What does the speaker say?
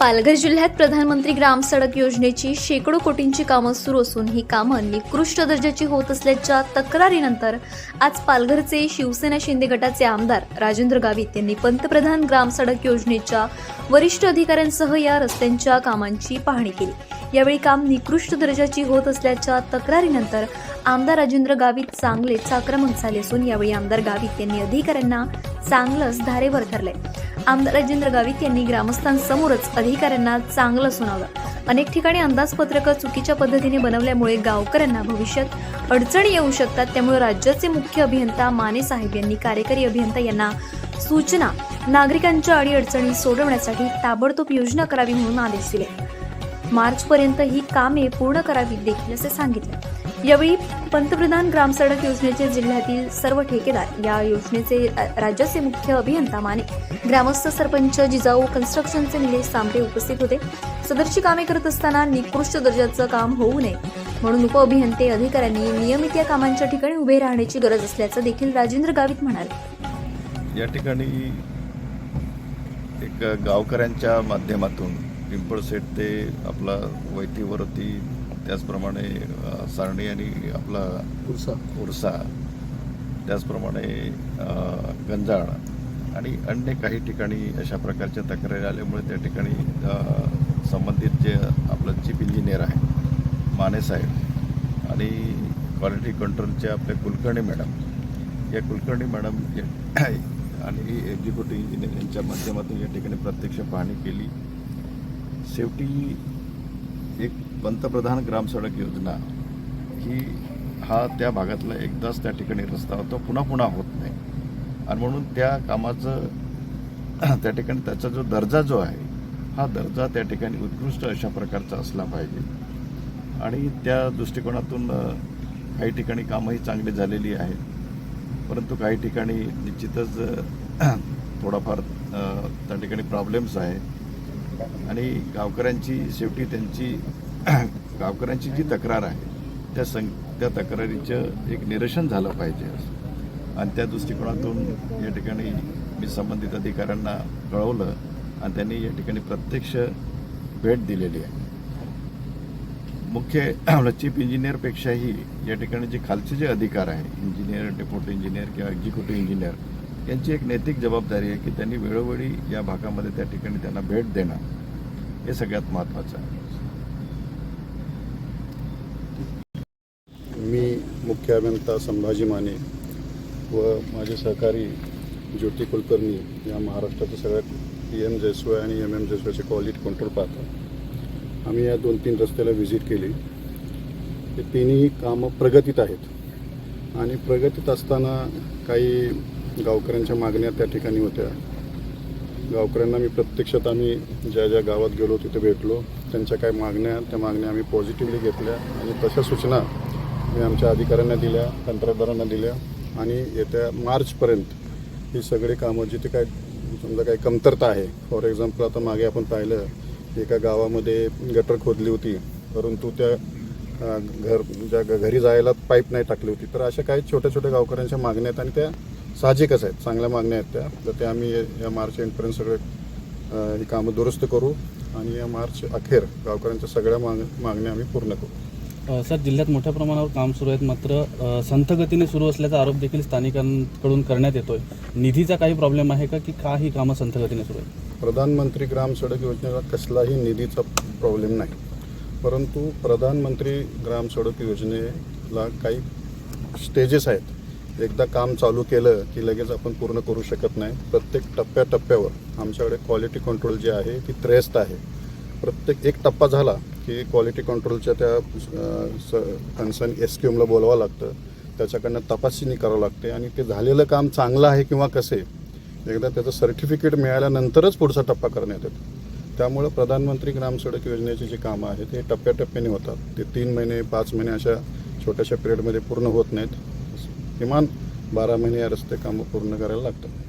पालघर जिल्ह्यात प्रधानमंत्री ग्राम सडक योजनेची शेकडो कोटींची कामं सुरू असून ही कामं निकृष्ट दर्जाची होत असल्याच्या तक्रारीनंतर आज पालघरचे शिवसेना शिंदे गटाचे आमदार राजेंद्र गावित यांनी पंतप्रधान ग्राम सडक योजनेच्या वरिष्ठ अधिकाऱ्यांसह या रस्त्यांच्या कामांची पाहणी केली. यावेळी काम निकृष्ट दर्जाची होत असल्याच्या तक्रारीनंतर आमदार राजेंद्र गावित चांगलेच आक्रमक झाले असून यावेळी आमदार गावित यांनी अधिकाऱ्यांना चांगलंच धारेवर ठरलंय आमदार राजेंद्र गावित यांनी ग्रामस्थांसमोरच अधिकाऱ्यांना चांगलं सुनावलं. अनेक ठिकाणी अंदाजपत्रकं चुकीच्या पद्धतीने बनवल्यामुळे गावकऱ्यांना भविष्यात अडचणी येऊ शकतात. त्यामुळे राज्याचे मुख्य अभियंता माने साहेब यांनी कार्यकारी अभियंता यांना सूचना नागरिकांच्या अडीअडचणी सोडवण्यासाठी ताबडतोब योजना करावी म्हणून आदेश दिले. मार्चपर्यंत ही कामे पूर्ण करावीत देखील असे सांगितले. यावेळी पंतप्रधान ग्रामसडक योजनेचे जिल्ह्यातील सर्व ठेकेदार या योजनेचे राज्याचे मुख्य अभियंता माने. ग्रामस्थ सरपंच जिजाऊ कन्स्ट्रक्शनचे निलेश सांबरे उपस्थित होते. सदरची कामे करत असताना निकृष्ट दर्जाचं काम होऊ नये म्हणून उपअभियंते अधिकाऱ्यांनी नियमित या कामांच्या ठिकाणी उभे राहण्याची गरज असल्याचं देखील राजेंद्र गावित म्हणाले. या ठिकाणी एक गावकऱ्यांच्या माध्यमातून पिंपळसेट ते आपला वैतीवरती त्याचप्रमाणे सारणी आणि आपला उरसा. उरसा. त्याचप्रमाणे गंजाळ आणि अन्य काही ठिकाणी अशा प्रकारच्या तक्रारी आल्यामुळे त्या ठिकाणी संबंधित जे आपलं चीफ इंजिनियर आहे मानेसाहेब आणि क्वालिटी कंट्रोलचे आपले कुलकर्णी मॅडम या कुलकर्णी मॅडम या- आणि एक्झिक्युटिव्ह इंजिनियर यांच्या माध्यमातून या ठिकाणी प्रत्यक्ष पाहणी केली. शेवटी एक पंतप्रधान ग्रामसडक योजना ही हा त्या भागातला एकदाच त्या ठिकाणी रस्ता होतो पुन्हा पुन्हा होत नाही. आणि म्हणून त्या कामाचं त्या ठिकाणी त्याचा जो दर्जा जो आहे हा दर्जा त्या ठिकाणी उत्कृष्ट अशा प्रकारचा असला पाहिजे. आणि त्या दृष्टिकोनातून काही ठिकाणी कामंही चांगली झालेली आहेत. परंतु काही ठिकाणी निश्चितच थोडाफार त्या ठिकाणी प्रॉब्लेम्स आहे आणि गावकऱ्यांची शेवटी त्यांची गावकऱ्यांची जी तक्रार आहे त्या सं त्या तक्रारीचं एक निरसन झालं पाहिजे आणि त्या दृष्टिकोनातून या ठिकाणी मी संबंधित अधिकाऱ्यांना कळवलं आणि त्यांनी या ठिकाणी प्रत्यक्ष भेट दिलेली आहे. मुख्य चीफ इंजिनियरपेक्षाही या ठिकाणी जे खालचे जे अधिकार आहे इंजिनियर डेप्युटी इंजिनियर किंवा एक्झिक्युटिव्ह इंजिनियर यांची एक नैतिक जबाबदारी आहे की त्यांनी वेळोवेळी या भागामध्ये त्या ठिकाणी त्यांना भेट देणं हे सगळ्यात महत्त्वाचं आहे. मी मुख्य अभियंता संभाजी माने व माझे सहकारी ज्योती कुलकर्णी या महाराष्ट्राचं सगळ्यात पी एम जयस्वाय आणि एम एम जयस्वायचे क्वालिटी कंट्रोल पाहतात आम्ही या दोन तीन रस्त्याला व्हिजिट केली. ते तिन्ही कामं प्रगतीत आहेत. आणि प्रगतीत असताना काही गावकऱ्यांच्या मागण्या त्या ठिकाणी होत्या. गावकऱ्यांना मी प्रत्यक्षात आम्ही ज्या ज्या गावात गेलो तिथे भेटलो. त्यांच्या काय मागण्या त्या मागण्या आम्ही पॉझिटिव्हली घेतल्या आणि तशा सूचना मी आमच्या अधिकाऱ्यांना दिल्या कंत्राटदारांना दिल्या आणि येत्या मार्चपर्यंत ही सगळी कामं जिथे काय समजा काही कमतरता आहे. फॉर एक्झाम्पल आता मागे आपण पाहिलं एका गावामध्ये गटर खोदली होती परंतु त्या घर ज्या घरी जायला पाईप नाही टाकली होती. तर अशा काही छोट्या छोट्या गावकऱ्यांच्या मागण्या आहेत आणि त्या साहजिकच आहेत. चांगल्या मागण्या आहेत त्या. तर त्या आम्ही या- मार्च एंडपर्यंत सगळे ही कामं दुरुस्त करू आणि या मार्च अखेर गावकऱ्यांच्या सगळ्या माग मागण्या आम्ही पूर्ण करू. सर जिल्ह्यात मोठ्या प्रमाणावर काम सुरू आहेत. मात्र अ, संथ गतीने सुरू असल्याचा आरोप देखील स्थानिकांकडून करण्यात येतोय. निधीचा काही प्रॉब्लेम आहे का? की का ही कामं संथ गतीने सुरू आहेत? प्रधानमंत्री ग्राम सडक योजनेला कसलाही निधीचा प्रॉब्लेम नाही. परंतु प्रधानमंत्री ग्राम सडक योजनेला काही स्टेजेस आहेत. एकदा काम चालू केलं की लगेच आपण पूर्ण करू शकत नाही. प्रत्येक टप्प्याटप्प्यावर आमच्याकडे क्वालिटी कंट्रोल जे आहे ती त्रेस्त आहे. प्रत्येक एक टप्पा झाला की क्वालिटी कंट्रोलच्या त्या कन्सर्न एस क्यू एमला बोलावं लागतं. त्याच्याकडनं तपासणी करावं लागते आणि ते झालेलं काम चांगलं आहे किंवा कसे एकदा त्याचं सर्टिफिकेट मिळाल्यानंतरच पुढचा टप्पा करण्यात येतो. त्यामुळं प्रधानमंत्री ग्राम सडक योजनेची जी कामं आहेत हे टप्प्याटप्प्याने होतात. ते तीन महिने पाच महिने अशा छोट्याशा पिरियडमध्ये पूर्ण होत नाहीत. किमान बारा महिने या रस्ते कामं पूर्ण करायला लागतात.